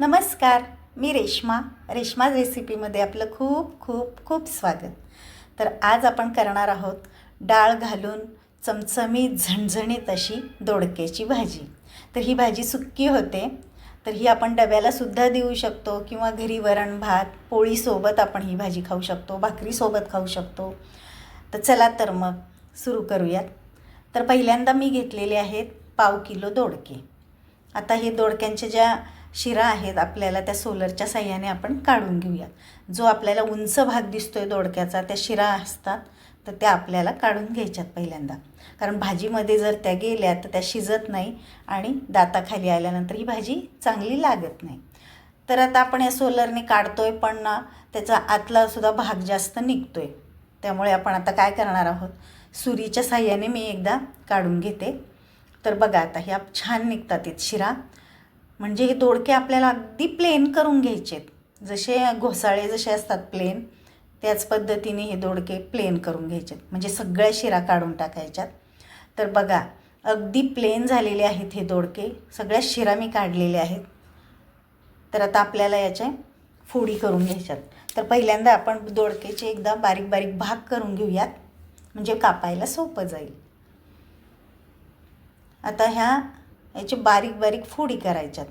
नमस्कार मी रेश्मा. रेश्मा रेसिपीमध्ये आपलं खूप खूप खूप स्वागत. तर आज आपण करणार आहोत डाळ घालून चमचमीत झणझणीत अशी दोडक्याची भाजी. तर ही भाजी सुक्की होते. तर ही आपण डब्यालासुद्धा देऊ शकतो किंवा घरी वरण भात पोळीसोबत आपण ही भाजी खाऊ शकतो भाकरीसोबत खाऊ शकतो. तर चला तर मग सुरू करूयात. तर पहिल्यांदा मी घेतलेले आहेत पाव किलो दोडके. आता हे दोडक्यांच्या ज्या शिरा आहेत आपल्याला त्या सोलरच्या साह्याने आपण काढून घेऊया जो आपल्याला उंच भाग दिसतो आहे दोडक्याचा त्या शिरा असतात तर त्या आपल्याला काढून घ्यायच्यात पहिल्यांदा. कारण भाजीमध्ये जर त्या गेल्या तर त्या शिजत नाही आणि दाताखाली आल्यानंतर ही भाजी चांगली लागत नाही. तर आता आपण या सोलरने काढतो आहे पण ना त्याचा आतला सुद्धा भाग जास्त निघतो आहे त्यामुळे आपण आता काय करणार आहोत? सुरीच्या साह्याने मी एकदा काढून घेते. तर बघा आता ह्या छान निघतात आहेत शिरा. म्हणजे हे दोडके आपल्याला अगदी प्लेन करून घ्यायचे आहेत जसे घोसाळे जसे असतात प्लेन त्याच पद्धतीने हे दोडके प्लेन करून घ्यायचे आहेत म्हणजे सगळ्या शिरा काढून टाकायच्यात. तर बघा अगदी प्लेन झालेले आहेत हे दोडके. सगळ्या शिरा मी काढलेले आहेत. तर आता आपल्याला याच्या फोडी करून घ्यायच्यात. तर पहिल्यांदा आपण दोडकेचे एकदा बारीक बारीक भाग करून घेऊयात. म्हणजे कापायला सोपं जाईल. आता ह्या याची बारीक बारीक फोडी करायच्यात.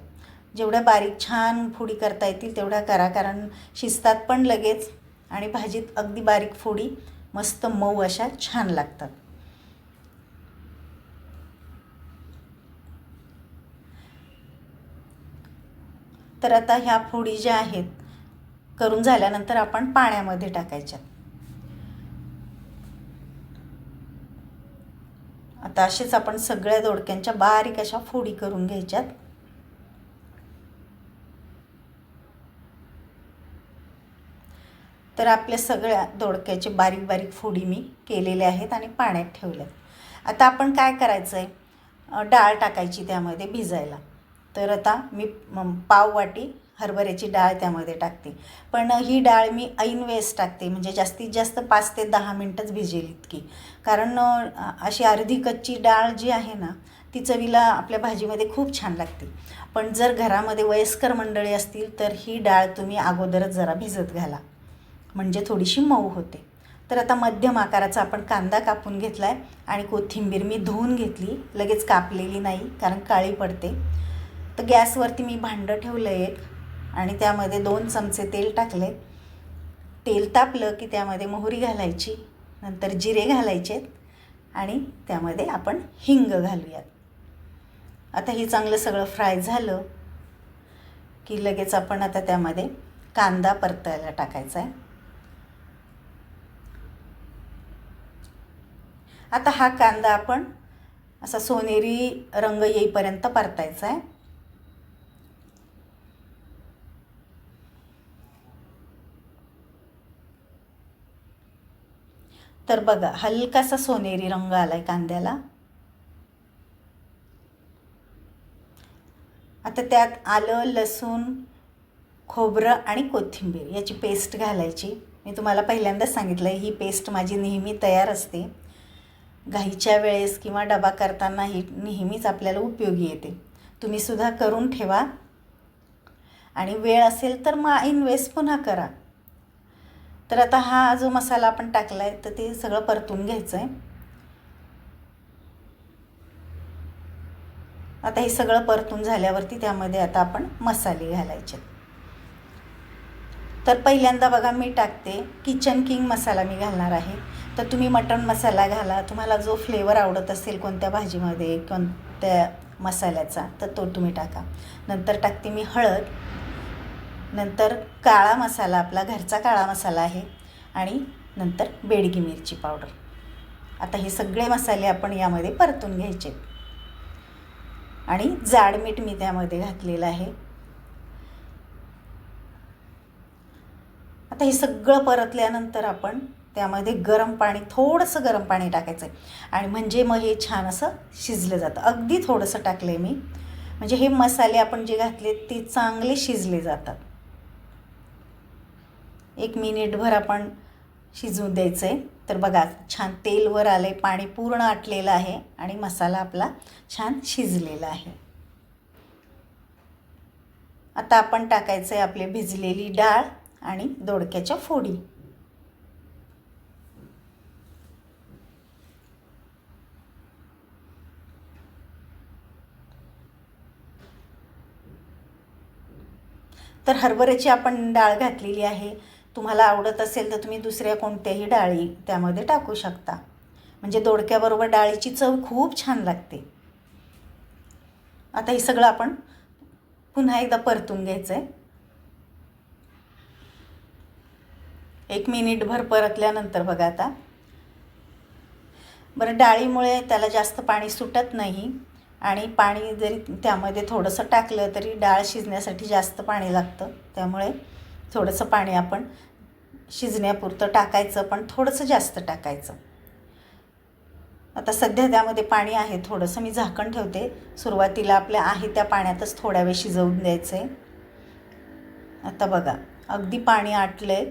जेवढ्या बारीक छान फोडी करता येतील तेवढ्या करा कारण शिजतात पण लगेच आणि भाजीत अगदी बारीक फोडी मस्त मऊ अशा छान लागतात. तर आता ह्या फोडी ज्या आहेत करून झाल्यानंतर आपण पाण्यामध्ये टाकायच्या आता असेच आपण सगळ्या दोडक्यांच्या बारीक अशा फोडी करून घ्यायच्यात. तर आपल्या सगळ्या दोडक्याचे बारीक बारीक फोडी मी केलेल्या आहेत आणि पाण्यात ठेवल्यात. आता आपण काय करायचं आहे डाळ टाकायची त्यामध्ये भिजायला. तर आता मी पाव वाटी हरभऱ्याची डाळ त्यामध्ये टाकते. पण ही डाळ मी ऐनवेळेस टाकते म्हणजे जास्तीत जास्त पाच ते दहा मिनटंच भिजेल इतकी. कारण अशी अर्धी कच्ची डाळ जी आहे ना ती चवीला आपल्या भाजीमध्ये खूप छान लागते. पण जर घरामध्ये वयस्कर मंडळी असतील तर ही डाळ तुम्ही अगोदरच जरा भिजत घाला. म्हणजे थोडीशी मऊ होते. तर आता मध्यम आकाराचा आपण कांदा कापून घेतला आहे आणि कोथिंबीर मी धुवून घेतली. लगेच कापलेली नाही कारण काळी पडते. तर गॅसवरती मी भांडं ठेवलं एक आणि त्यामध्ये दोन चमचे तेल टाकले. तेल तापलं की त्यामध्ये मोहरी घालायची नंतर जिरे घालायचेत आणि त्यामध्ये आपण हिंग घालूयात. आता हे चांगलं सगळं फ्राय झालं की लगेच आपण आता त्यामध्ये कांदा परतायला टाकायचा आहे. आता हा कांदा आपण असा सोनेरी रंग येईपर्यंत परतायचा आहे. तर बघा हलकासा सोनेरी रंग आलाय कांद्याला. आता त्यात आलं लसूण खोबरं आणि कोथिंबीर याची पेस्ट घालायची. मी तुम्हाला पहिल्यांदाच सांगितलं आहे ही पेस्ट माझी नेहमी तयार असते. घाईच्या वेळेस किंवा डबा करताना ही नेहमीच आपल्याला उपयोगी येते. तुम्ही सुद्धा करून ठेवा. आणि वेळ असेल तर मा इन्व्हेस्ट पुन्हा करा. तर आता हा जो मसाला आपण टाकला आहे तर ते सगळं परतून घ्यायचं आहे आता हे सगळं परतून झाल्यावरती त्यामध्ये आता आपण मसाले घालायचे. तर पहिल्यांदा बघा मी टाकते किचन किंग मसाला मी घालणार आहे. तर तुम्ही मटण मसाला घाला. तुम्हाला जो फ्लेवर आवडत असेल कोणत्या भाजीमध्ये कोणत्या मसाल्याचा तर तो तुम्ही टाका. नंतर टाकते मी हळद. नंतर काळा मसाला आपला घरचा काळा मसाला आहे आणि नंतर बेडगी मिरची पावडर. आता हे सगळे मसाले आपण यामध्ये परतून घ्यायचे. आणि जाड मीठ मी त्यामध्ये घातलेलं आहे. आता हे सगळं परतल्यानंतर आपण त्यामध्ये गरम पाणी थोडंसं गरम पाणी टाकायचं आहे आणि म्हणजे मग हे छान असं शिजलं जातं. अगदी थोडंसं टाकलं आहे मी. म्हणजे हे मसाले आपण जे घातले ते चांगले शिजले जातात. एक मिनिटभर आपण शिजवू द्यायचं. आहे तर बघा छान तेल वर आलं आहे पाणी पूर्ण आटलेलं आहे आणि मसाला आपला छान शिजलेला आहे. आता आपण टाकायचं आहे आपली भिजलेली डाळ आणि दोडक्याच्या फोडी. तर हरभऱ्याची आपण डाळ घातलेली आहे. तुम्हाला आवडत असेल तर तुम्ही दुसऱ्या कोणत्याही डाळी त्यामध्ये टाकू शकता. म्हणजे दोडक्याबरोबर डाळीची चव खूप छान लागते. आता हे सगळं आपण पुन्हा एकदा परतून घ्यायचं आहे एक मिनिटभर परतल्यानंतर बघा आता. बरं डाळीमुळे त्याला जास्त पाणी सुटत नाही आणि पाणी जरी त्यामध्ये थोडंसं टाकलं तरी डाळ शिजण्यासाठी जास्त पाणी लागतं. त्यामुळे थोडंसं पाणी आपण शिजण्यापुरतं टाकायचं पण थोडंसं जास्त टाकायचं. आता सध्या त्यामध्ये पाणी आहे थोडंसं मी झाकण ठेवते. सुरुवातीला आपल्या आहे त्या पाण्यातच थोड्या वेळ शिजवून द्यायचं. आहे आता बघा अगदी पाणी आटलं. आहे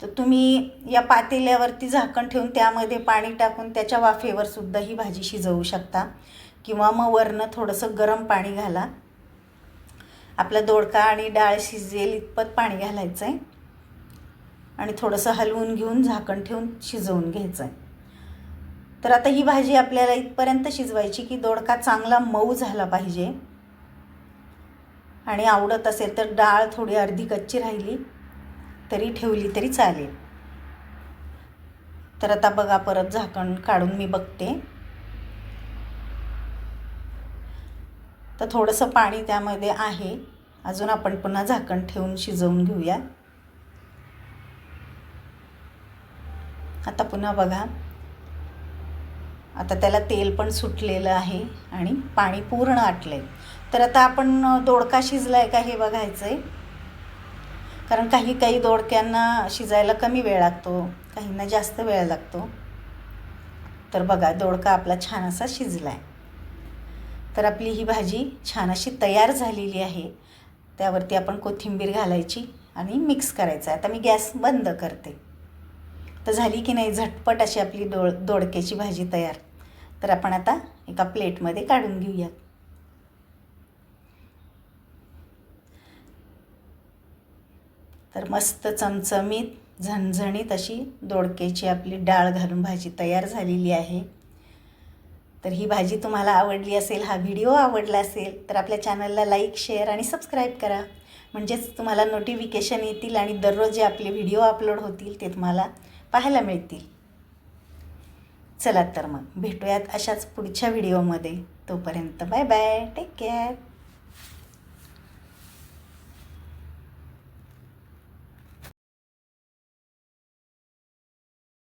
तर तुम्ही या पातेल्यावरती झाकण ठेवून त्यामध्ये पाणी टाकून त्याच्या वाफेवर सुद्धा ही भाजी शिजवू शकता. किंवा मग वरनं थोडंसं गरम पाणी घाला. आपला दोडका आणि डाळ शिजेल इतपत पाणी घालायचं आहे आणि थोडंसं हलवून घेऊन झाकण ठेवून शिजवून घ्यायचं आहे तर आता ही भाजी आपल्याला इथपर्यंत शिजवायची की दोडका चांगला मऊ झाला पाहिजे. आणि आवडत असेल तर डाळ थोडी अर्धी कच्ची राहिली तरी ठेवली तरी चालेल. तर आता बघा परत झाकण काढून मी बघते. तर थोडंसं पाणी त्यामध्ये आहे. अजून आपण पुन्हा झाकण ठेवून शिजवून घेऊया. आता पुन्हा बघा. आता त्याला तेल पण सुटलेलं आहे आणि पाणी पूर्ण आटलं आहे तर आता आपण दोडका शिजला आहे का हे बघायचं आहे कारण काही काही दोडक्यांना शिजायला कमी वेळ लागतो. काहींना जास्त वेळ लागतो. तर बघा दोडका आपला छान असा शिजला आहे तर आपली ही भाजी छान अशी तयार झालेली आहे. त्यावरती आपण कोथिंबीर घालायची आणि मिक्स करायचं. आहे आता मी गॅस बंद करते. तर झाली की नाही झटपट अशी आपली डोळ दोडक्याची भाजी तयार. तर आपण आता एका प्लेटमध्ये काढून घेऊयात. तर मस्त चमचमीत झणझणीत अशी दोडक्याची आपली डाळ घालून भाजी तयार झालेली आहे. तर ही भाजी तुम्हाला आवडली असेल हा व्हिडिओ आवडला असेल तर आपल्या चॅनलला लाईक शेअर आणि सबस्क्राईब करा. म्हणजेच तुम्हाला नोटिफिकेशन येतील आणि दररोज जे आपले व्हिडिओ अपलोड होतील ते तुम्हाला पाहायला मिळतील. चला तर मग भेटूयात अशाच पुढच्या व्हिडिओमध्ये. तोपर्यंत बाय बाय टेक केअर